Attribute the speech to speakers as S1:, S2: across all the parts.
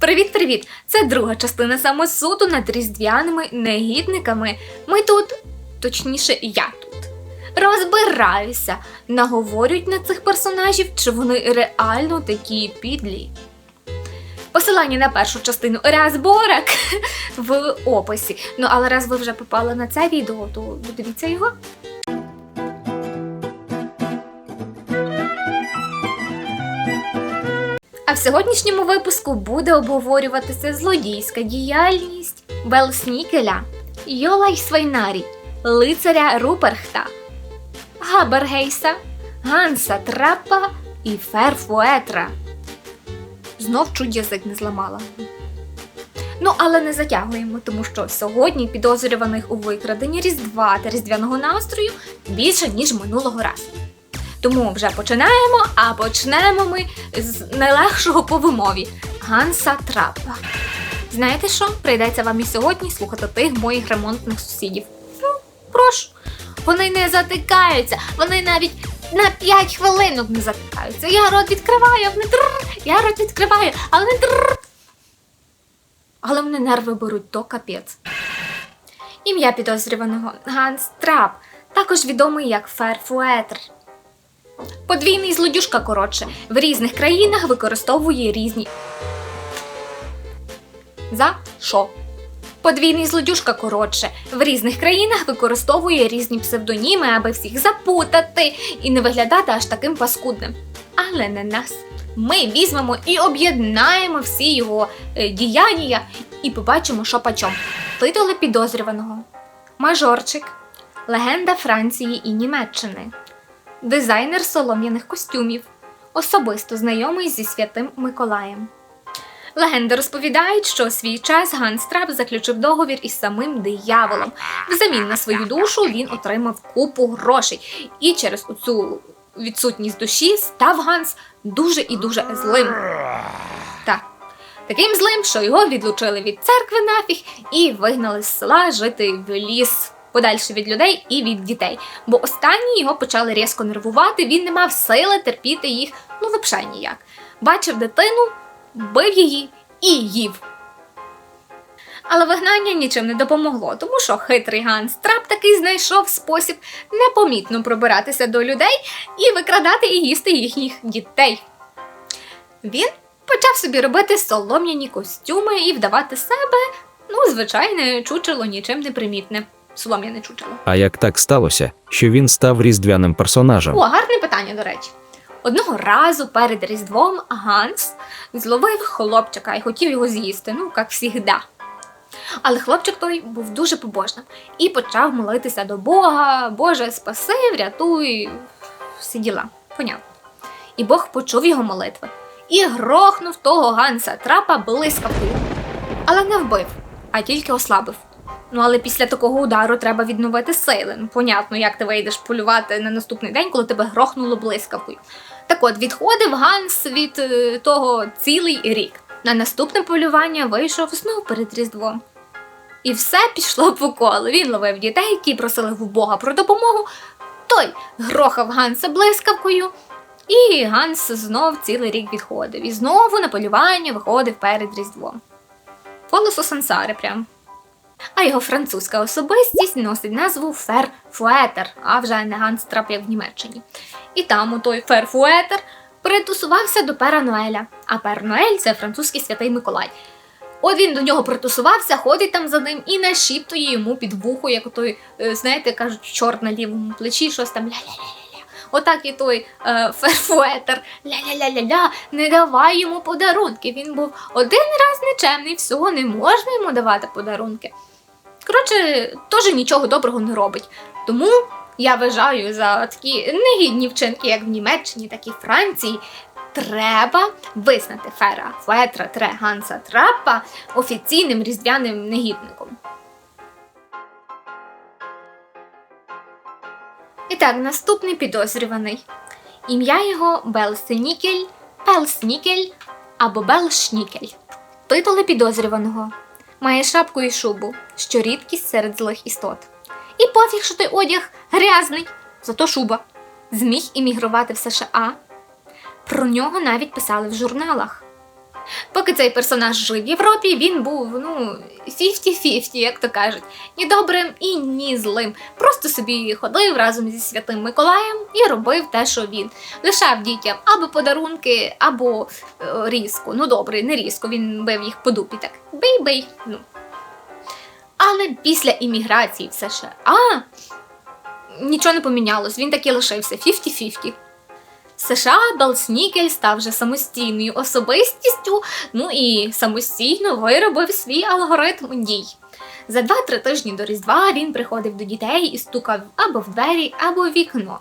S1: Привіт-привіт! Це друга частина самосуду над різдвяними негідниками. Ми тут, точніше, я тут. Розбираюся, наговорюють на цих персонажів, чи вони реально такі підлі. Посилання на першу частину Розборок в описі. Ну, але раз ви вже попали на це відео, то дивіться його. А в сьогоднішньому випуску буде обговорюватися злодійська діяльність Белснікеля, Йолай Свайнарі, лицаря Руперхта, Габергейса, Ганса Траппа і Ферфуетра. Знов чуть язик не зламала. Ну, але не затягуємо, тому що сьогодні підозрюваних у викраденні Різдва та Різдвяного настрою більше, ніж минулого разу. Тому вже починаємо, а почнемо ми з найлегшого по вимові Ганса Траппа. Знаєте що? Прийдеться вам і сьогодні слухати тих моїх ремонтних сусідів. Ну, прошу. Вони не затикаються, вони навіть на 5 хвилинок не затикаються. Я рот відкриваю, вони тррр, я рот відкриваю, а вони тррр. Але вони нерви беруть то капець. Ім'я підозрюваного Ганс Трап, також відомий як Ферфуетр. Подвійний злодюжка, коротше, в різних країнах використовує різні. За що? Подвійний злодюжка, коротше, в різних країнах використовує різні псевдоніми, аби всіх запутати і не виглядати аж таким паскудним. Але не нас. Ми візьмемо і об'єднаємо всі його е, діяння і побачимо, що почом. Титули підозрюваного: Мажорчик, легенда Франції і Німеччини дизайнер солом'яних костюмів, особисто знайомий зі святим Миколаєм. Легенди розповідають, що у свій час Ганс Трап заключив договір із самим дияволом. Взамін на свою душу він отримав купу грошей, і через цю відсутність душі став Ганс дуже і дуже злим. Так. Таким злим, що його відлучили від церкви нафіг і вигнали з села жити в ліс подальше від людей і від дітей. Бо останні його почали різко нервувати, він не мав сили терпіти їх, ну взагалі ніяк. Бачив дитину, бив її і їв. Але вигнання нічим не допомогло, тому що хитрий Ганс Трап таки знайшов спосіб непомітно пробиратися до людей і викрадати і їсти їхніх дітей. Він почав собі робити солом'яні костюми і вдавати себе, ну, звичайне, чучело нічим не примітне. Солом'яне чучело.
S2: А як так сталося, що він став різдвяним персонажем?
S1: О, гарне питання, до речі. Одного разу перед Різдвом Ганс зловив хлопчика і хотів його з'їсти, ну, як завжди. Але хлопчик той був дуже побожним і почав молитися до Бога, Боже, спаси, врятуй, всі діла, понятно. І Бог почув його молитви і грохнув того Ганса трапа блискавкою. Але не вбив, а тільки ослабив. Ну, але після такого удару треба відновити сили. Ну, понятно, як ти вийдеш полювати на наступний день, коли тебе грохнуло блискавкою. Так от, відходив Ганс від е, того цілий рік. На наступне полювання вийшов знов перед Різдвом. І все пішло по колу. Він ловив дітей, які просили в Бога про допомогу. Той грохав Ганса блискавкою, і Ганс знов цілий рік відходив. І знову на полювання виходив перед Різдвом. Колесо сансари прям. А його французька особистість носить назву Ферфуетер, а вже не Ганс Трап, як в Німеччині. І там у той Ферфуетер притусувався до Пера Ноеля. А Пер Ноель це французький святий Миколай. От він до нього притусувався, ходить там за ним і нашіптує йому під вухо, як той, е, знаєте, кажуть, чорт на лівому плечі, щось там ля-ля-ля-ля. Отак і той е, ферфуетер ля-ля-ля-ля-ля, не давай йому подарунки. Він був один раз нечемний, всього не можна йому давати подарунки. Коротше, теж нічого доброго не робить. Тому я вважаю за такі негідні вчинки, як в Німеччині, так і Франції. Треба визнати Фера Фуетра Тре Ганса Трапа офіційним різдвяним негідником. І так, наступний підозрюваний. Ім'я його Белсенікель, Пелснікель або Белшнікель. Титули підозрюваного. Має шапку і шубу, що рідкість серед злих істот. І пофіг, що той одяг грязний, зато шуба. Зміг іммігрувати в США. Про нього навіть писали в журналах. Поки цей персонаж жив в Європі, він був ну 50-50, як то кажуть, ні добрим і ні злим. Просто собі ходив разом зі святим Миколаєм і робив те, що він лишав дітям або подарунки, або е, різку. Ну добре, не різку, він бив їх по дупі так. Бий-бий. Ну. Але після імміграції в США нічого не помінялось, він таки лишився 50-50. США Белснікель став вже самостійною особистістю, ну і самостійно виробив свій алгоритм дій. За 2-3 тижні до Різдва він приходив до дітей і стукав або в двері, або в вікно.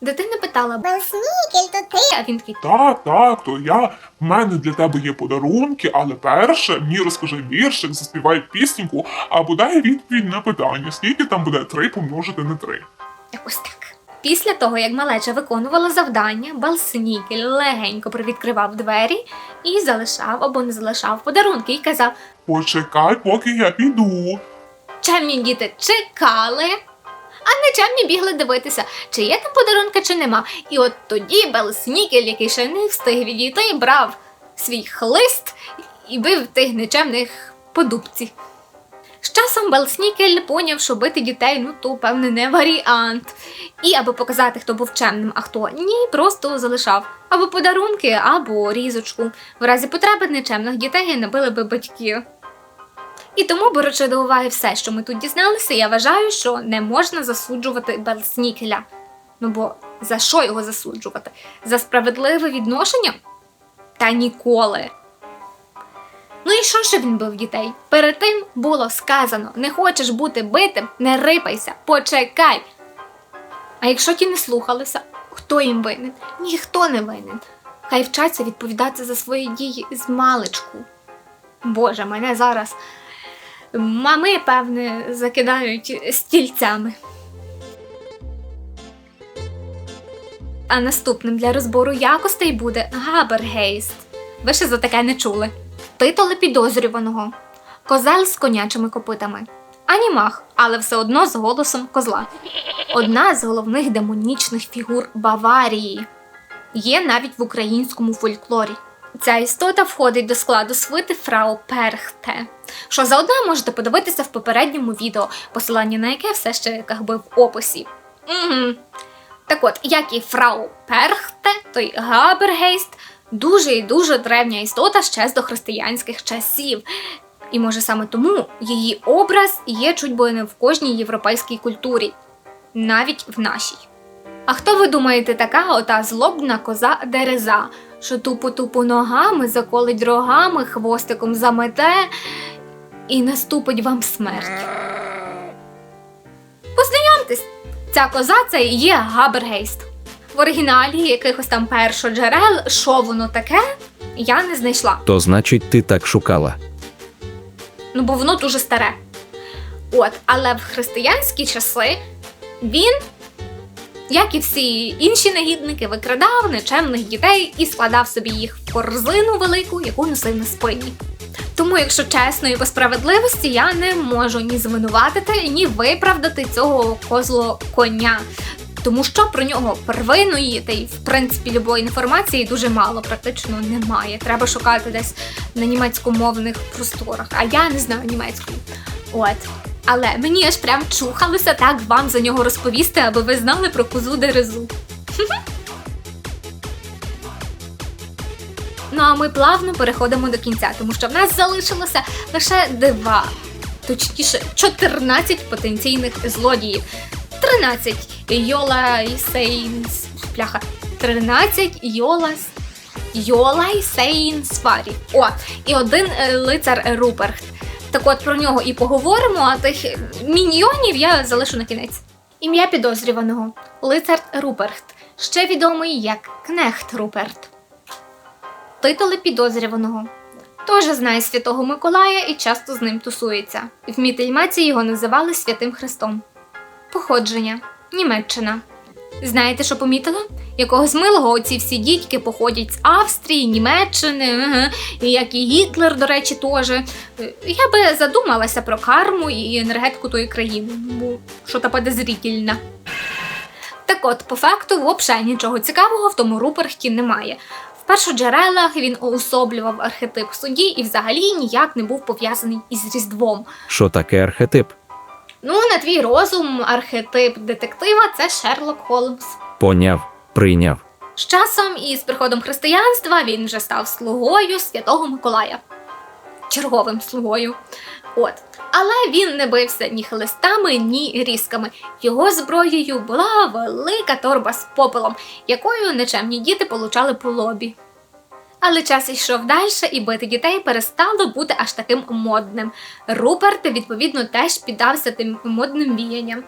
S1: Дитина питала,
S3: Белснікель, то ти?
S1: а він такий,
S4: Так, так, то я. В мене для тебе є подарунки, але перше мені розкажи віршик, заспівай пісеньку, або дай відповідь на питання, скільки там буде 3 помножити на 3.
S1: Якось так. Після того, як малеча виконувала завдання, Балснікель легенько привідкривав двері і залишав або не залишав подарунки і казав:
S4: Почекай, поки я піду.
S1: Чемні діти чекали, а нечемні бігли дивитися, чи є там подарунки, чи нема. І от тоді Белснікель, який ще не встиг відійти, брав свій хлист і бив тих нечемних по дубці. З часом Белснікель поняв, що бити дітей, ну то певне не варіант. І аби показати, хто був чемним, а хто ні, просто залишав або подарунки, або різочку. В разі потреби нечемних дітей набили би батьки. І тому, беручи до уваги все, що ми тут дізналися, я вважаю, що не можна засуджувати Белснікеля. Ну бо за що його засуджувати? За справедливе відношення? Та ніколи. Ну і що ж він бив дітей? Перед тим було сказано: не хочеш бути битим, не рипайся, почекай. А якщо ті не слухалися, хто їм винен? Ніхто не винен. Хай вчаться відповідати за свої дії з маличку. Боже, мене зараз мами, певне, закидають стільцями. А наступним для розбору якостей буде Габергейст. Ви ще за таке не чули. Титули підозрюваного. Козел з конячими копитами. Анімах, але все одно з голосом козла. Одна з головних демонічних фігур Баварії. Є навіть в українському фольклорі. Ця істота входить до складу свити Фрау Перхте, що заодно можете подивитися в попередньому відео, посилання на яке все ще якби в описі. Угу. Так от, як і Фрау Перхте, той Габергейст дуже і дуже древня істота ще з дохристиянських часів. І може саме тому її образ є чуть би не в кожній європейській культурі, навіть в нашій. А хто ви думаєте, така ота злобна коза Дереза, що тупо-тупо ногами заколить рогами, хвостиком замете і наступить вам смерть? Познайомтесь, ця коза це і є Габергейст. В оригіналі якихось там першоджерел, що воно таке, я не знайшла.
S2: То значить, ти так шукала.
S1: ну бо воно дуже старе. От, але в християнські часи він, як і всі інші негідники, викрадав нечемних дітей і складав собі їх в корзину велику, яку носив на спині. Тому, якщо чесно і по справедливості, я не можу ні звинуватити, ні виправдати цього козло коня. Тому що про нього первинної та й в принципі любої інформації дуже мало, практично немає. Треба шукати десь на німецькомовних просторах, а я не знаю німецької. От. Але мені аж прям чухалося так вам за нього розповісти, аби ви знали про козу дерезу. Ну а ми плавно переходимо до кінця, тому що в нас залишилося лише два, точніше, 14 потенційних злодіїв. 13 Йола Сейнс. Пляха. 13 Йола. Йола і Сейнс Фарі. О, і один е, лицар Руперт. Так от про нього і поговоримо, а тих міньйонів я залишу на кінець. Ім'я підозрюваного лицар Руперт, ще відомий як Кнехт Руперт. Титули підозрюваного. Теж знає святого Миколая і часто з ним тусується. В мітельмаці його називали Святим Христом. Походження Німеччина. Знаєте, що помітила? Якогось милого оці всі дідьки походять з Австрії, Німеччини, як і Гітлер, до речі, теж. Я би задумалася про карму і енергетику тої країни, бо що та подозрительна. Так от, по факту, взагалі нічого цікавого в тому Рупертті немає. В першоджерелах він уособлював архетип судді і взагалі ніяк не був пов'язаний із Різдвом.
S2: Що таке архетип?
S1: Ну, на твій розум, архетип детектива це Шерлок Холмс.
S2: Поняв, прийняв.
S1: З часом і з приходом християнства він вже став слугою святого Миколая. Черговим слугою. От. Але він не бився ні хлистами, ні різками. Його зброєю була велика торба з попелом, якою нечемні діти получали по лобі. Але час йшов далі, і бити дітей перестало бути аж таким модним. Руперт, відповідно, теж піддався тим модним віянням.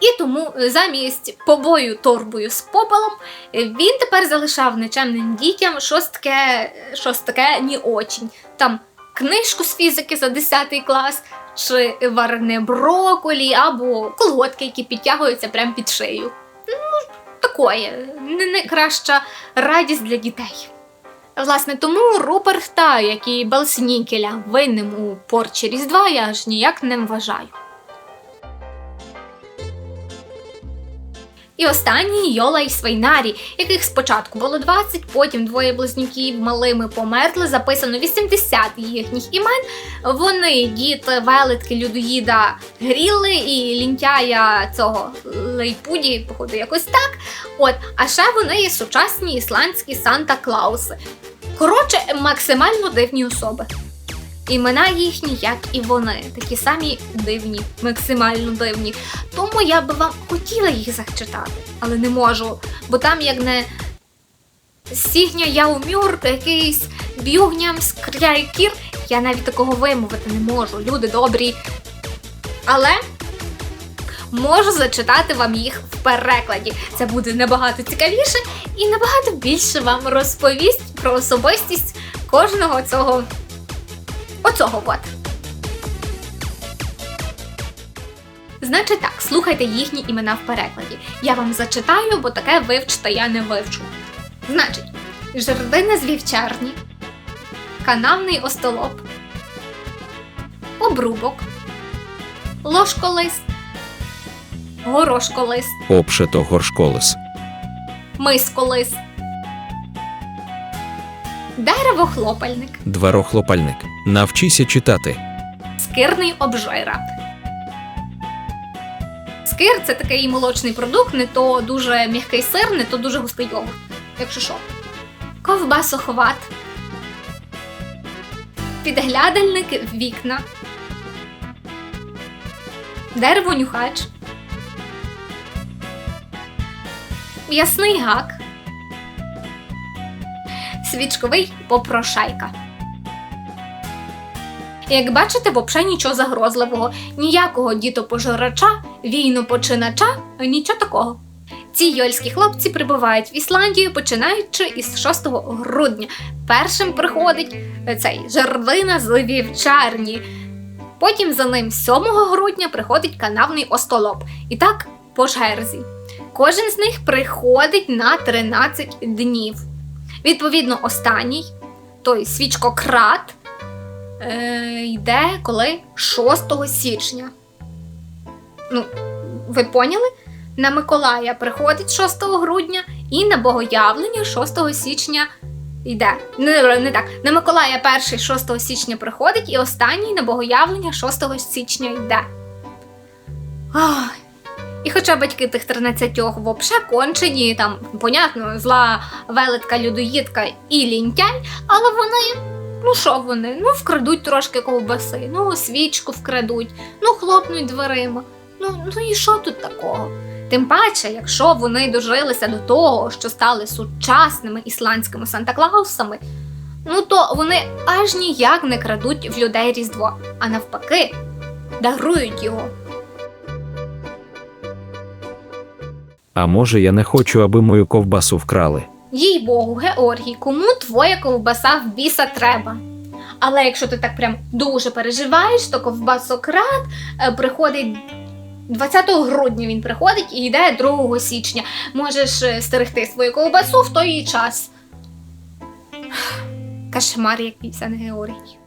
S1: І тому замість побою торбою з попелом він тепер залишав нечемним дітям щось таке, щось таке ні очень. Там книжку з фізики за 10 клас, чи варене броколі, або колготки, які підтягуються прямо під шию. Ну, такое, не найкраща радість для дітей. Власне, тому Руперта, як і Белснікеля, винним у порчі Різдва, я аж ніяк не вважаю. І останній Йола і Свейнарі, яких спочатку було 20, потім двоє близнюків малими померли, записано 80 їхніх імен. Вони діти велетки людоїда Грілли і лінтяя цього Лейпуді, походу, якось так. От, а ще вони є сучасні ісландські Санта Клауси. Коротше, максимально дивні особи. Імена їхні, як і вони, такі самі дивні, максимально дивні. Тому я би вам хотіла їх зачитати, але не можу, бо там як не Сігня Яумюр, якийсь б'югням скряйкір, я навіть такого вимовити не можу. Люди добрі. Але можу зачитати вам їх в перекладі. Це буде набагато цікавіше і набагато більше вам розповість про особистість кожного цього. Оцього от. Значить так, слухайте їхні імена в перекладі. Я вам зачитаю, бо таке вивчити я не вивчу. Значить, жердина з вівчарні, канавний остолоп, обрубок, ложколист, горошколист,
S2: Обшито горшколес.
S1: мисколист, деревохлопальник,
S2: Дверохлопальник. Навчися читати.
S1: скирний обжира. Скир це такий молочний продукт, не то дуже м'який сир, не то дуже густий йогурт. Якщо що. Ковбасохват. Підглядальник вікна. Деревонюхач. Ясний гак. Свічковий попрошайка. Як бачите, взагалі нічого загрозливого, ніякого дітопожирача, війнопочинача, нічого такого. Ці йольські хлопці прибувають в Ісландію, починаючи із 6 грудня. Першим приходить цей жердина з вівчарні. Потім за ним 7 грудня приходить канавний остолоп. І так по черзі. Кожен з них приходить на 13 днів. Відповідно, останній, той свічкократ, е, йде коли 6 січня. Ну, ви поняли? На Миколая приходить 6 грудня і на Богоявлення 6 січня йде. Не, не так. На Миколая перший 6 січня приходить, і останній на Богоявлення 6 січня йде. Ай. І хоча батьки тих 13 вовше кончені, там, понятно, зла велетка, людоїдка і лінтяй, але вони Ну що вони? Ну вкрадуть трошки ковбаси, ну свічку вкрадуть, ну хлопнуть дверима. Ну, ну і що тут такого? Тим паче, якщо вони дожилися до того, що стали сучасними ісландськими Санта-Клаусами, ну то вони аж ніяк не крадуть в людей Різдво, а навпаки, дарують його.
S2: А може я не хочу, аби мою ковбасу вкрали.
S1: Їй Богу, Георгій, кому твоя ковбаса в біса треба? Але якщо ти так прям дуже переживаєш, то ковбасократ е, приходить 20 грудня він приходить і йде 2 січня. Можеш е, стерегти свою ковбасу в той час. Кошмар якийсь, а Георгій.